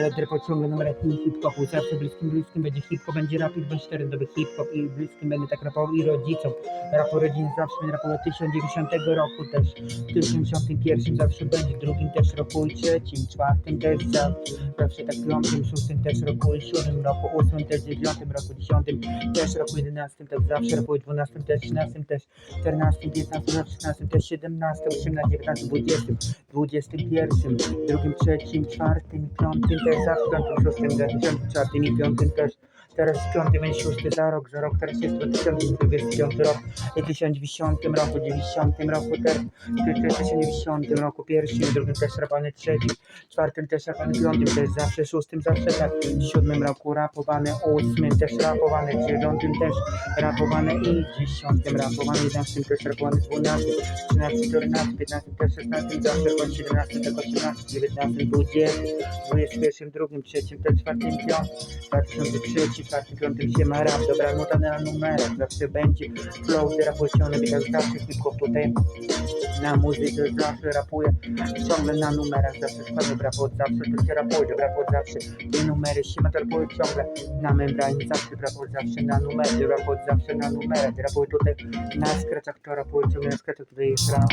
melody pociągle numer hip-hopu, zawsze bliskim, bliskim będzie hip-hop, będzie rap i 24 doby hip-hop i bliskim będę tak rapował i rodzicom. Rap o rodzinie zawsze będę rapował. Od 1090 roku też, w 1091 zawsze będzie, drugim też roku i trzecim, czwartym też zawsze, zawsze tak piątym, szóstym też roku i siódmym roku, ósmym też, dziewiątym roku, dziesiątym też roku, jedenastym tak zawsze rapuję, dwunastym też, trzynastym też, czternastym, piętnastym, szesnastym też, siedemnastym, osiemnastym, dziewiętnastym, dwudziestym, dwudziestym pierwszym, drugim, trzecim, czwartym, piątym też, zawsze piątym, szóstym, dziesiątym, czwartym i piątym też. Teraz piąty będzie szósty za rok, za rok teraz jest 2025 rok i 1090 roku, 90 roku też, w 1090 roku pierwszym, drugim też rapany trzecim, czwartym też rapany piątym też zawsze, szóstym zawsze tak, w siódmym roku rapowany, ósmym też rapowany, w dziewiątym też rapowany i w dziesiątym rapowany, jedenastym też rapowany, dwunastym, trzynastym, czternastym, piętnastym też, szesnastym zawsze, bądź siedemnastym, tak osiemnastym, dziewiętnastym, dwudziestym, dwudziestym pierwszym, drugim, trzecim, też czwartym, piątym, 2003, czwartym, piątym się ma rap, dobra, nota na numerach, zawsze będzie flow, teraz pociągnę, jak zawsze hip-hop. Na muzyce zawsze rapuję, ciągle na numerach, zawsze składam rap od zawsze, to się rapuje, rap od zawsze, te numery się ma, to rapuję ciągle. Na membranie, zawsze rap od zawsze na numery, rap od zawsze na numerach, rapuję tutaj na skrecach, to rapuję ciągle na skrecach, tutaj jest rap.